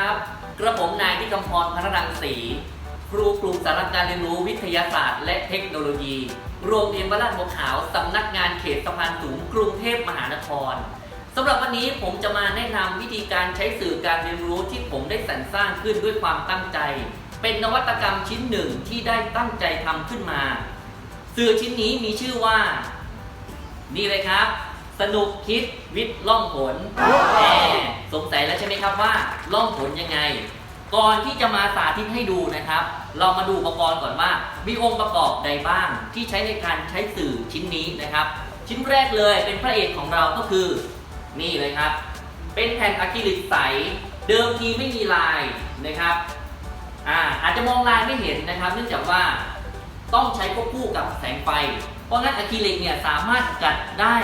ครับ กระผมนายที่กำพรพระรังสีครูกลุ่มสาระการเรียนรู้วิทยาศาสตร์ และเทคโนโลยี โรงเรียนบ้านลาดบัวขาวสำนักงานเขตสะพานสูงกรุงเทพมหานครสำหรับวันนี้ผมจะมาแนะนำวิธีการใช้สื่อการเรียนรู้ที่ผมได้สรรสร้างขึ้นด้วยความตั้งใจ เป็นนวัตกรรมชิ้นหนึ่งที่ได้ตั้งใจทำขึ้นมา สื่อชิ้นนี้มีชื่อว่า นี่เลยครับ สนุกคิดวิทย์ล่องผลแหม สงสัยแล้วใช่ไหมครับว่าล่องผลยังไง ก่อนที่จะมาสาธิตให้ดูนะครับ เรามาดูอุปกรณ์ก่อนว่า มีองค์ประกอบใดบ้าง ที่ใช้ในการใช้สื่อชิ้นนี้นะครับ ชิ้นแรกเลยเป็นพระเอกของเราก็คือ นี่เลยครับ เป็นแผ่นอะคริลิกใส เดิมทีไม่มีลายนะครับอ่าอาจจะมองลายไม่เห็นนะครับ เนื่องจากว่าต้องใช้ควบคู่กับแสงไฟ เพราะงั้นอะคริลิกเนี่ยสามารถกัดได้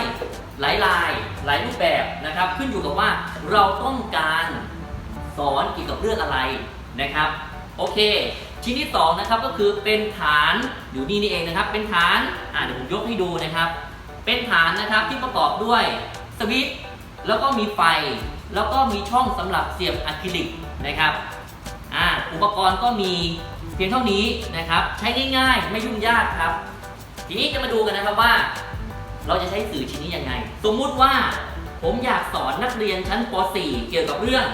หลายลาย หลายรูปแบบนะครับ ขึ้นอยู่กับว่าเราต้องการสอนเกี่ยวกับเรื่องอะไรนะครับ โอเค ชิ้นที่สองนะครับก็คือเป็นฐานอยู่นี่นี่เองนะครับ เป็นฐานอ่าเดี๋ยวผมยกให้ดูนะครับ เป็นฐานนะครับที่ประกอบด้วยสวิตช์แล้วก็มีไฟ แล้วก็มีช่องสำหรับเสียบอะคริลิกนะครับอ่าอุปกรณ์ก็มีเพียงเท่านี้นะครับ ใช้ง่ายๆ ไม่ยุ่งยากครับ ทีนี้จะมาดูกันนะครับว่า เราจะใช้สื่อชิ้นนี้ยังไง สมมุติว่าผมอยากสอนนักเรียนชั้นป .4 เกี่ยวกับเรื่อง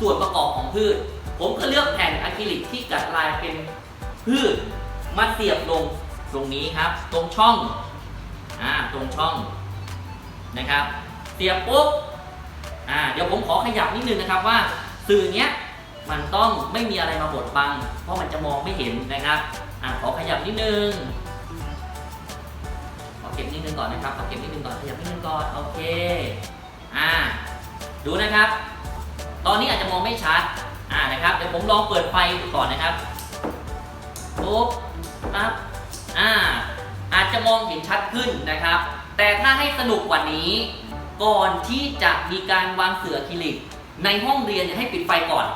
ส่วนประกอบของพืช ผมก็เลือกแผ่นอะคริลิกที่กัดลายเป็นพืชมาเสียบลงตรงนี้ครับ ตรงช่องอ่าตรงช่องนะครับเสียบปุ๊บอ่าเดี๋ยวผมขอขยับนิดนึงนะครับว่าสื่อเนี้ยมันต้องไม่มีอะไรมาบดบัง เพราะมันจะมองไม่เห็นนะครับอะขอขยับนิดนึง เก็บนิดนึงก่อนนะครับขอเก็บนิดนึงก่อนขยับนิดนึงก่อนโอเคอ่าดูนะครับ ตอนนี้อาจจะมองไม่ชัดอ่านะครับเดี๋ยวผมลองเปิดไฟดูก่อนนะครับปุ๊บปั๊บอ่าอาจจะมองเห็นชัดขึ้นนะครับ แต่ถ้าให้สนุกกว่านี้ ก่อนที่จะมีการวางเสืออคริลิก ในห้องเรียนเนี่ยให้ปิดไฟก่อน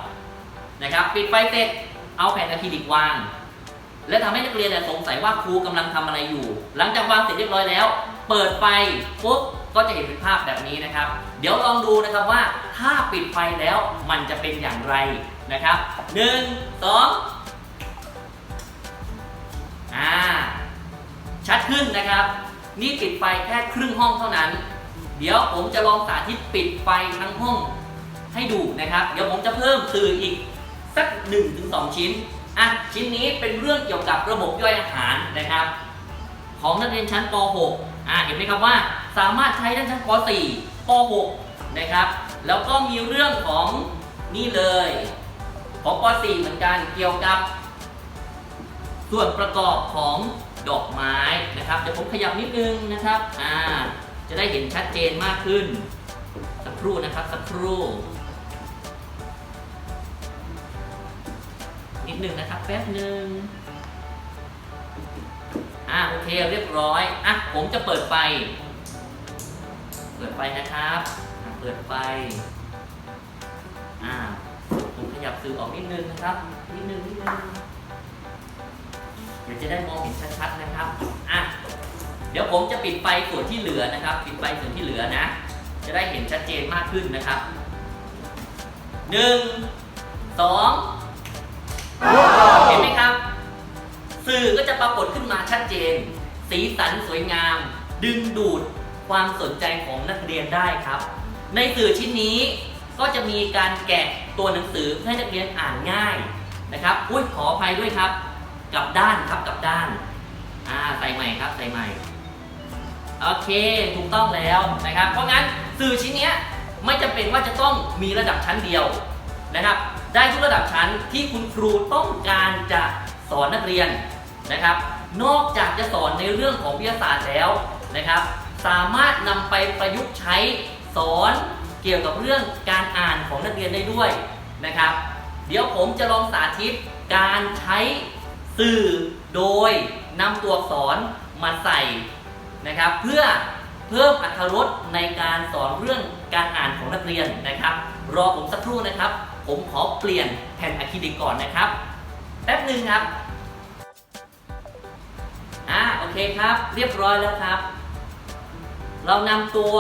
นะครับ ปิดไฟเสร็จเอาแผ่นอะคริลิกวาง และทำให้นักเรียนสงสัยว่าครูกำลังทำอะไรอยู่ หลังจากวางเสร็จเรียบร้อยแล้ว เปิดไฟปุ๊บก็จะเห็นเป็นภาพแบบนี้นะครับ เดี๋ยวลองดูนะครับว่าถ้าปิดไฟแล้วมันจะเป็นอย่างไรนะครับหนึ่งสองอ่าชัดขึ้นนะครับ นี่ปิดไฟแค่ครึ่งห้องเท่านั้น เดี๋ยวผมจะลองสาธิตปิดไฟทั้งห้องให้ดูนะครับ เดี๋ยวผมจะเพิ่มสื่ออีกสัก1-2 ชิ้น อะชิ้นนี้เป็นเรื่องเกี่ยวกับระบบย่อยอาหารนะครับ ของนักเรียนชั้นป .6 อะเห็นไหมครับว่าสามารถใช้ได้ชั้นป .4 ป .6 นะครับ แล้วก็มีเรื่องของนี่เลย ของป .4 เหมือนกันเกี่ยวกับ ส่วนประกอบของดอกไม้นะครับเดี๋ยวผมขยับนิดนึงนะครับอ่าจะได้เห็นชัดเจนมากขึ้น สักครู่นะครับสักครู่ นิดหนึ่งนะครับแป๊บหนึ่งอ่าโอเคเรียบร้อยอะผมจะเปิดไฟ เปิดไฟนะครับอะเปิดไฟอ่าผมขยับสื่อออกนิดนึงนะครับ นิดนึงนิดนึงเดี๋ยวจะได้มองเห็นชัดๆนะครับอะเดี๋ยวผมจะปิดไฟส่วนที่เหลือนะครับ ปิดไฟส่วนที่เหลือนะ จะได้เห็นชัดเจนมากขึ้นนะครับหนึ่งสอง เห็นไหมครับ สื่อก็จะปรากฏขึ้นมาชัดเจน สีสันสวยงาม ดึงดูดความสนใจของนักเรียนได้ครับ ในสื่อชิ้นนี้ก็จะมีการแกะตัวหนังสือเพื่อให้นักเรียนอ่านง่ายนะครับ อุ้ยขออภัยด้วยครับกลับด้านครับกลับด้านอ่าใส่ใหม่ครับใส่ใหม่โอเคถูกต้องแล้วนะครับ เพราะงั้นสื่อชิ้นเนี้ยไม่จำเป็นว่าจะต้องมีระดับชั้นเดียวนะครับ ได้ทุกระดับชั้นที่คุณครูต้องการจะสอนนักเรียนนะครับ นอกจากจะสอนในเรื่องของวิทยาศาสตร์แล้วนะครับ สามารถนำไปประยุกต์ใช้สอนเกี่ยวกับเรื่องการอ่านของนักเรียนได้ด้วยนะครับ เดี๋ยวผมจะลองสาธิตการใช้สื่อโดยนำตัวอักษรมาใส่นะครับ เพื่อเพิ่มอรรถรสในการสอนเรื่องการอ่านของนักเรียนนะครับ รอผมสักครู่นะครับ ผมขอเปลี่ยนแผ่นอะคริลิกก่อนนะครับ แป๊บหนึ่งครับ อ่าโอเคครับ เรียบร้อยแล้วครับ เรานำตัว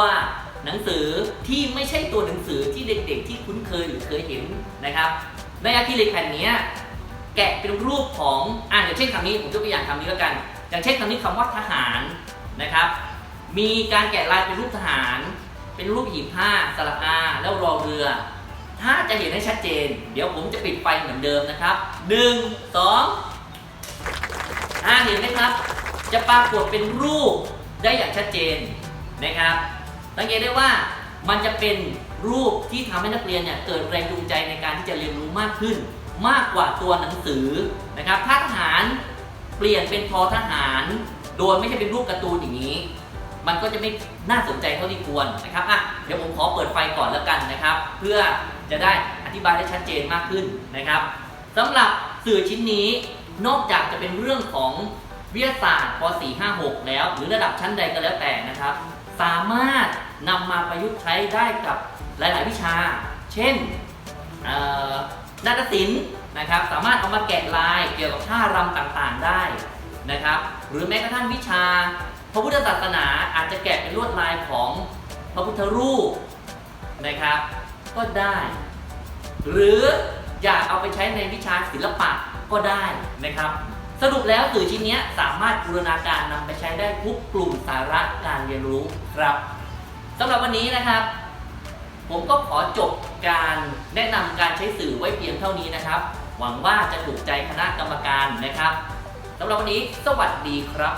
หนังสือที่ไม่ใช่ตัวหนังสือที่เด็กๆ ที่คุ้นเคยหรือเคยเห็นนะครับ ในอะคริลิกแผ่นนี้แกะเป็นรูปของอ่าอย่างเช่นคำนี้ผมยกตัวอย่างคำนี้แล้วกัน อย่างเช่นคำนี้คำว่าทหารนะครับ มีการแกะลายเป็นรูปทหาร เป็นรูปหีบผ้าสระอาแล้วรอเรือ ถ้าจะเห็นให้ชัดเจน เดี๋ยวผมจะปิดไฟเหมือนเดิมนะครับ 1 2อ่าเห็นไหมครับ จะปรากฏเป็นรูปได้อย่างชัดเจนนะครับ สังเกตได้ว่ามันจะเป็นรูปที่ทำให้นักเรียนเนี่ยเกิดแรงจูงใจในการที่จะเรียนรู้มากขึ้น มากกว่าตัวหนังสือนะครับถ้าทหารเปลี่ยนเป็นทอทหาร โดยไม่ใช่เป็นรูปการ์ตูนอย่างนี้ มันก็จะไม่น่าสนใจเท่าที่ควรนะครับอะเดี๋ยวผมขอเปิดไฟก่อนแล้วกันนะครับ เพื่อจะได้อธิบายได้ชัดเจนมากขึ้นนะครับสำหรับสื่อชิ้นนี้นอกจากจะเป็นเรื่องของวิทยาศาสตร์ป .4 5 6 แล้ว หรือระดับชั้นใดก็แล้วแต่นะครับ สามารถนำมาประยุกต์ใช้ได้กับหลาย ๆ วิชา เช่นนาฏศิลป์นะครับ สามารถเอามาแกะลายเกี่ยวกับท่ารำต่าง ๆ ได้นะครับ หรือแม้กระทั่งวิชา พระพุทธศาสนาอาจจะแกะเป็นลวดลายของพระพุทธรูปนะครับ ก็ได้ หรืออยากเอาไปใช้ในวิชาศิลปะก็ได้นะครับ สรุปแล้วสื่อชิ้นเนี้ยสามารถบูรณาการนำไปใช้ได้ทุกกลุ่มสาระการเรียนรู้ครับสำหรับวันนี้นะครับ ผมก็ขอจบการแนะนำการใช้สื่อไว้เพียงเท่านี้นะครับ หวังว่าจะถูกใจคณะกรรมการนะครับสำหรับวันนี้สวัสดีครับ